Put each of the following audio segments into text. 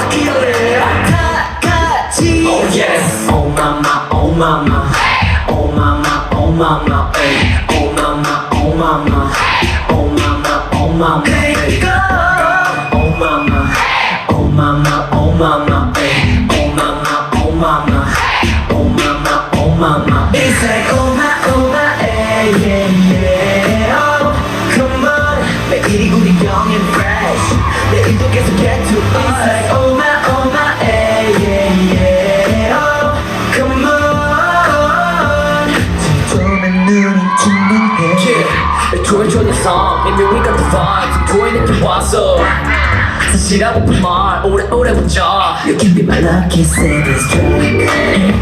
할래 다 같이 Oh yes Oh mama oh mama Oh mama oh mama. Oh mama oh mama Oh mama oh mama Hey go Vibe 조용히 느낌 왔어 사실하고픈 말 오래오래 보자 You can be my lucky savings track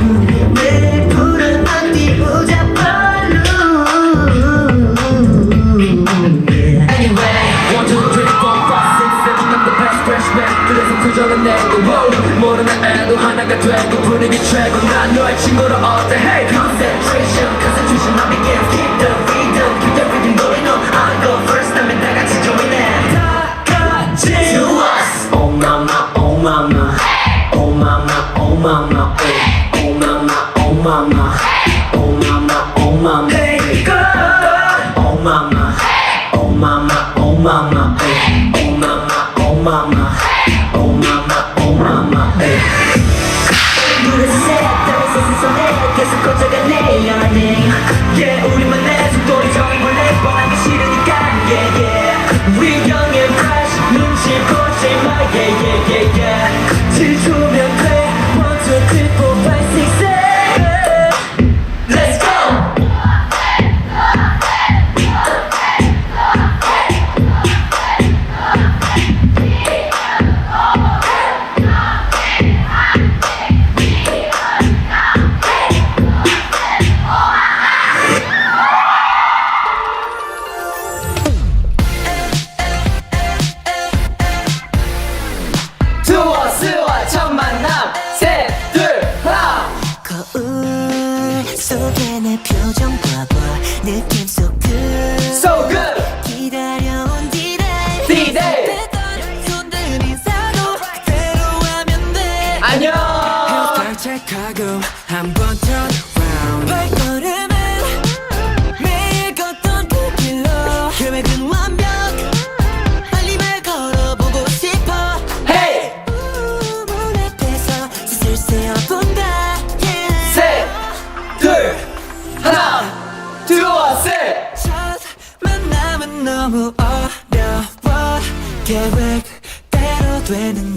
내 푸른. 모르는 애도 하나가 되고 분위기 최고 난 너의 친구로 어때 Hey mama Oh mama Oh mama Oh ay. 물을 샜다고 세상에 계속 꺼져가네 연애 Yeah 우리만의 속도리 정해볼래 게 싫으니까 Yeah yeah We young and fresh 눈치 보지 마 Yeah yeah yeah yeah 지주면 돼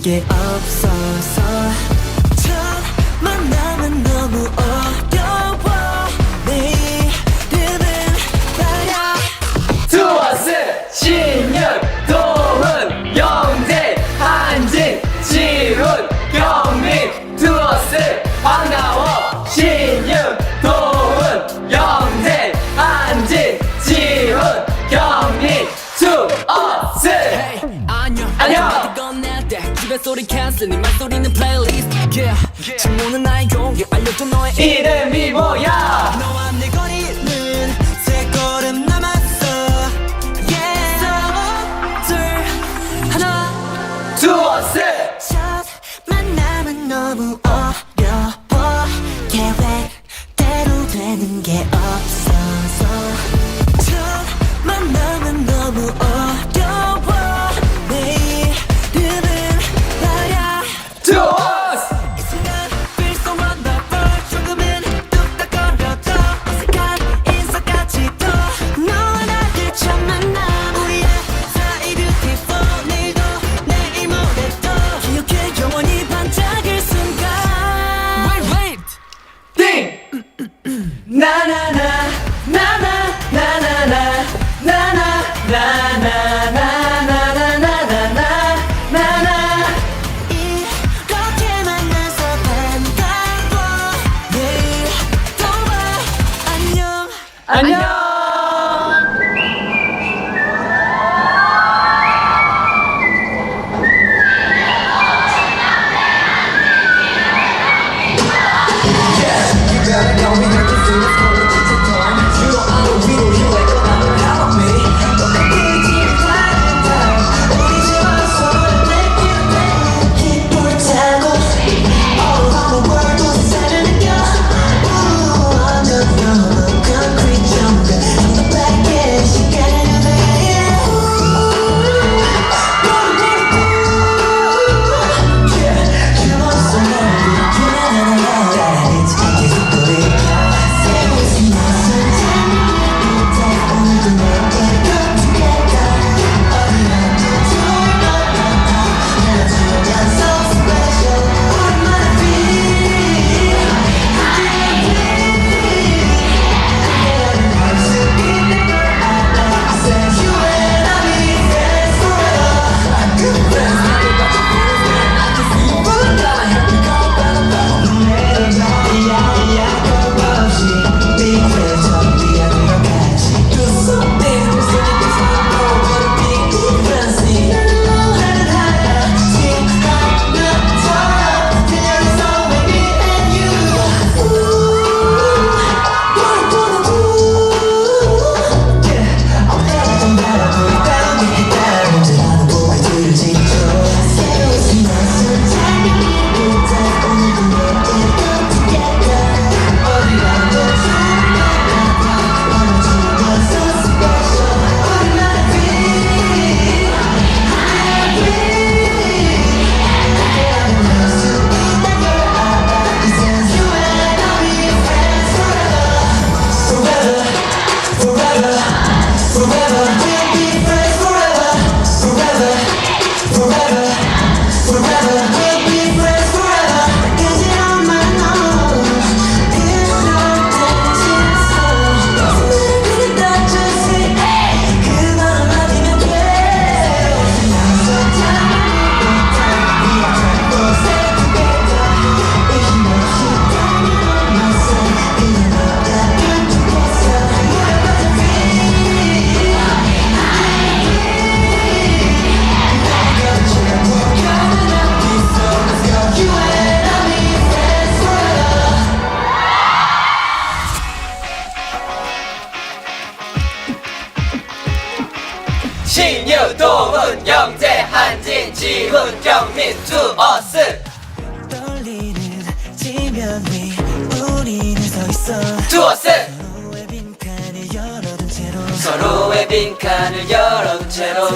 게 없어서 첫 만남은 너무 어려워. 내 이름은 말야. 투어스 신윤 도훈 영재 한진 지훈 경민. 투어스 반가워 신윤 도 소리 캔슬 네말 소리는 플레이리스트 yeah. 질문은 나의 용기 알려줘 너의 이름이 뭐야 안녕.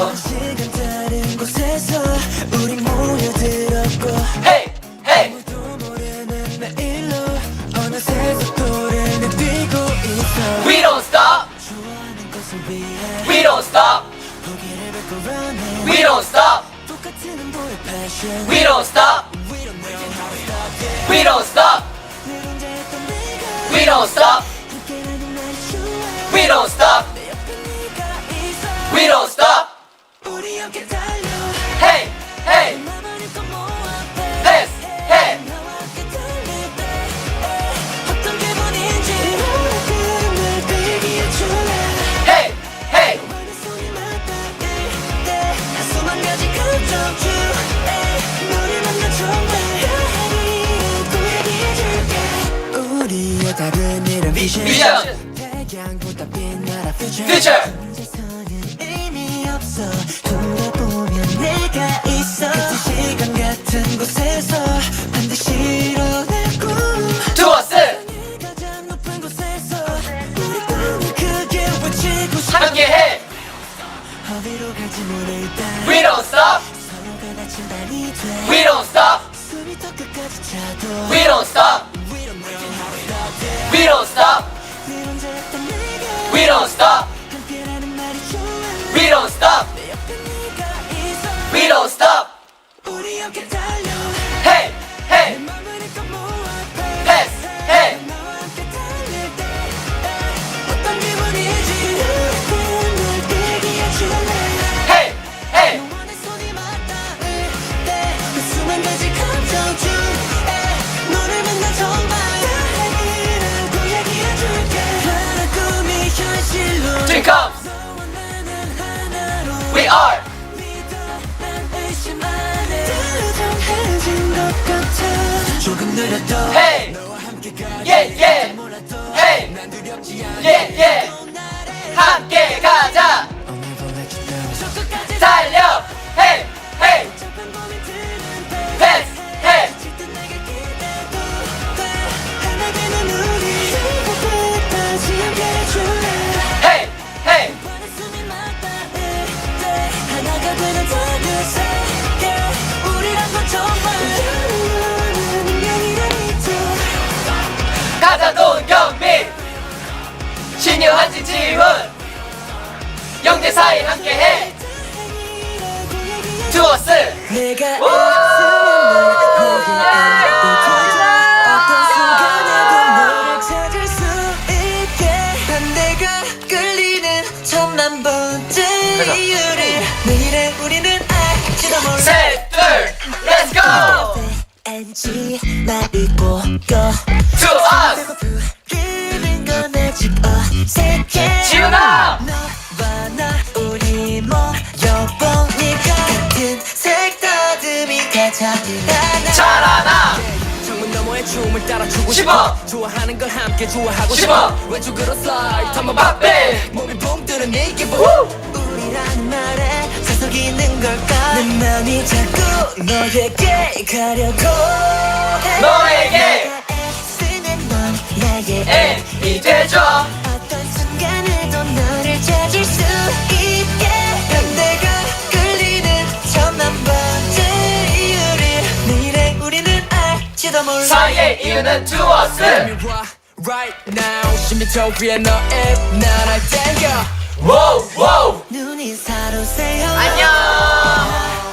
열어둔 채로 시간 다른 곳에서 우리 모여들었고 Hey hey 아무도 모르는 내 일로 어느새 속도를 내뛰고 있어 We don't stop 좋아하는 것을 위해 We don't stop 포기를 뱉고 running We don't stop 똑같은 온도의 passion We don't stop We don't know how to stop We don't stop 늘 혼자였던 내가 We don't stop 함께라는 날이 좋아 We don't stop 내 옆에 네가 있어 We don't stop 함께 달려. hey 나만 어디로 갈지 모를 때 We don't stop 서로가 다친 발이 돼 We don't stop 숨이 더 끝까지 차도 We don't stop We don't stop We don't stop 늘 혼자였던 내가 We don't stop 함께라는 말이 좋아 We don't stop 내 옆에 네가 있어 We don't stop 우리 함께 달려 지 지훈 영대 사이 함께해 us 내가 번째 이유를 내일의 우리는 알지도 몰라 셋둘 NG 잊고 거 잘하나. 창문 너머의 춤을 따라 추고 싶어. 좋아하는 걸 함께 좋아하고 싶어. 왼쪽으로 슬라이드 한번. 바삐 몸이 붕 뜨는 네 기분. 우리라는 말에 사석 있는 걸까? 내 맘이 자꾸 너에게 가려고 해. 너에게. 내가 애쓰는 넌 나의 애이 돼줘 사이의 이유는 why right now. 심리터 위에 너의 나날 땡겨. Wow wow. 눈이 사로새어 안녕.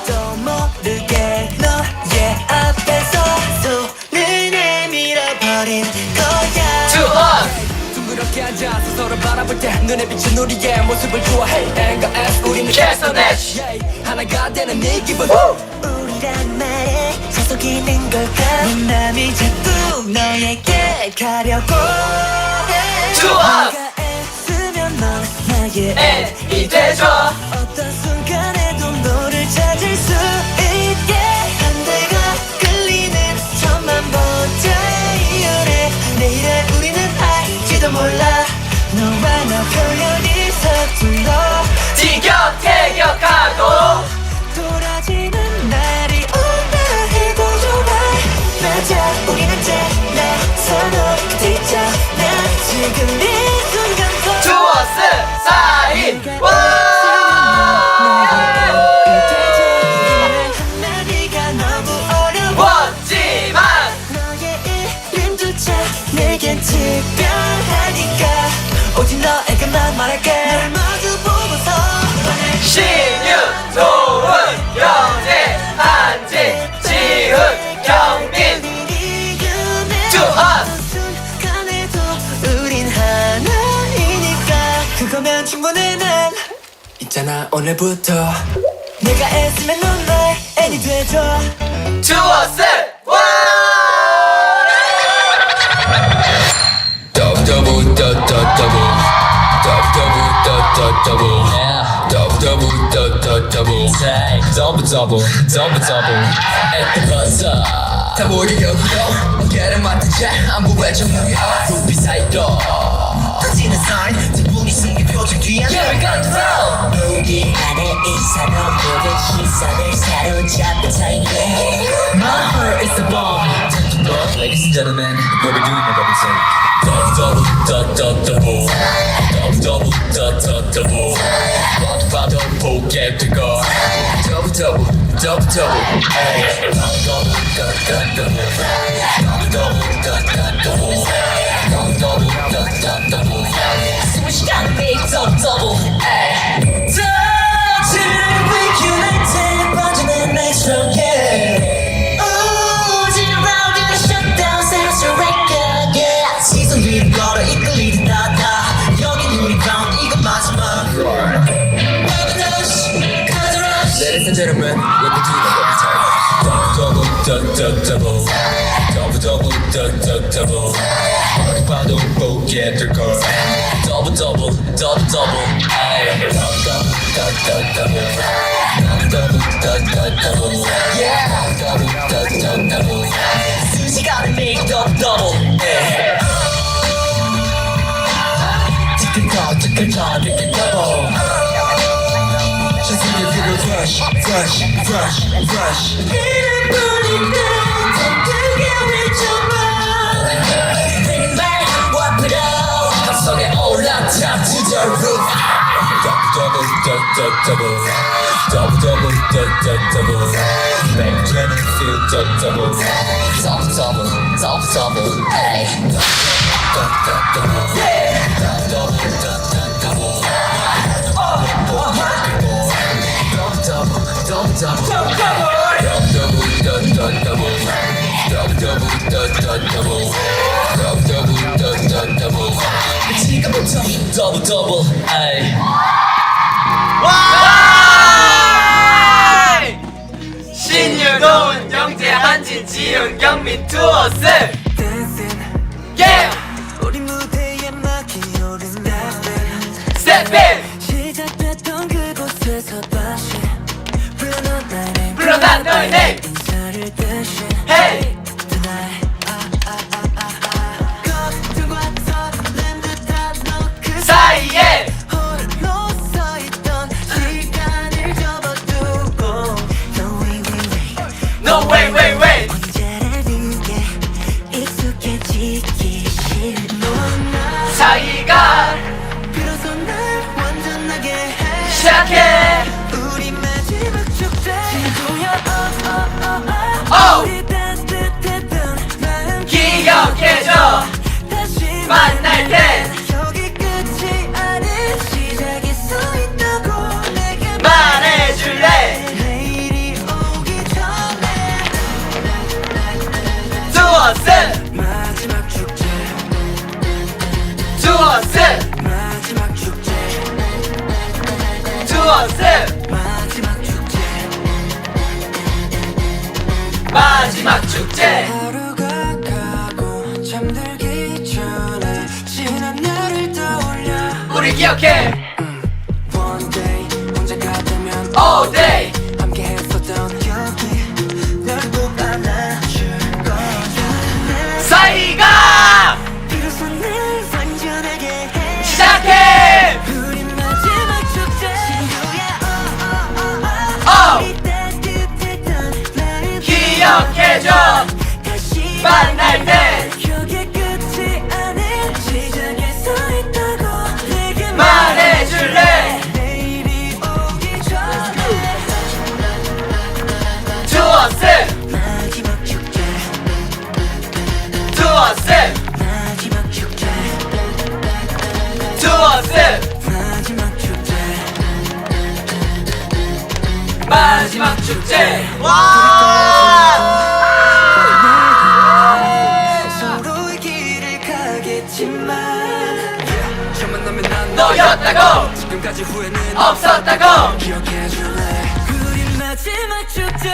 또 모르게 너의 앞에서 손을 내밀어버린 거야. To us. 둥그렇게 앉아서 서로 바라볼 때 눈에 비친 우리의 모습을 좋아해. N과 S 우리는 yeah, 하나가 되는 네 기분. 우리란 말에 있는 걸까? 네 맘이 자꾸 너에게 가려고 해. us. 네가 애쓰면 넌 나의 애이 돼줘. 어떤 순간에도 너를 찾을 수 있게. 반대가 끌리는 천만 번째 이유를 내일의 우리는 알지도 몰라. 너와 나 표현이 서툴러. 티격태격하고 그 네 순간도 좋았어 사인. 되잖아 오늘부터 내가 애쓰면 넌 나의 애니 되줘 주워스 Double, double, double, double, double, double, double, at the buzzer. 다 몰려 어깨를 맡은 채 안부 외쳐 무려 루피 사이로 터지는 사인 신기 표정뒤에 My heart is a bomb Ladies and gentlemen, what we're doing now, Robinson. Double, double, double, double. Double, double, double, double. double. Double, double, double, double. Hey, double, double, double, double. Double, double, double, double. Double, double, double, double which got me on double. Ay. 터지는 weekend 때 번지는 next round, yeah. 오지는 round in the shutdown, 새로 surrender, yeah. 시선들이 걸어 이끌리는 나다. 여긴 우리 round, 이건 마지막. Ladies and gentlemen, with the key to the Double, double, double, double. Double double double 어디 봐도 보게 될걸 double double double double ay double double double double double double double yeah double double double double 순식간에 make double double ay 티끌터 티끌터 티끌 double 세상의 비를 fresh fresh fresh fresh 이름 부린 듯 Double double double double Baby Jenny feel double double Double double double double Hey Double double double double Double double double double 지금부터 double double ay 와이! 신유, 도훈, 영재, 한진, 지훈, 경민, 투어스 Yeah! 우리 무대에 막히 오른 Step in! 시작됐던 그곳에서 다시 불러난 너의 name! 시작해. 우리 마지막 축제. 태도야 oh, oh, oh, oh. 기억해줘. 만날 때 마지막 축제. 하루가 가고 잠들기 전에 지난 날을 떠올려. 우리 기억해. One day 언제가 되면 All day 만날 때. 그게 끝이 아닌 시작에 서 있다고 내게 말해줄래? 내일이 오기 전에. 좋았음 마지막 축제. 좋았음 마지막 축제. 좋았음 마지막 축제. 와! 없었다고. 지금까지 후회는 없었다고. 기억해줄래? 우린 마지막 축제.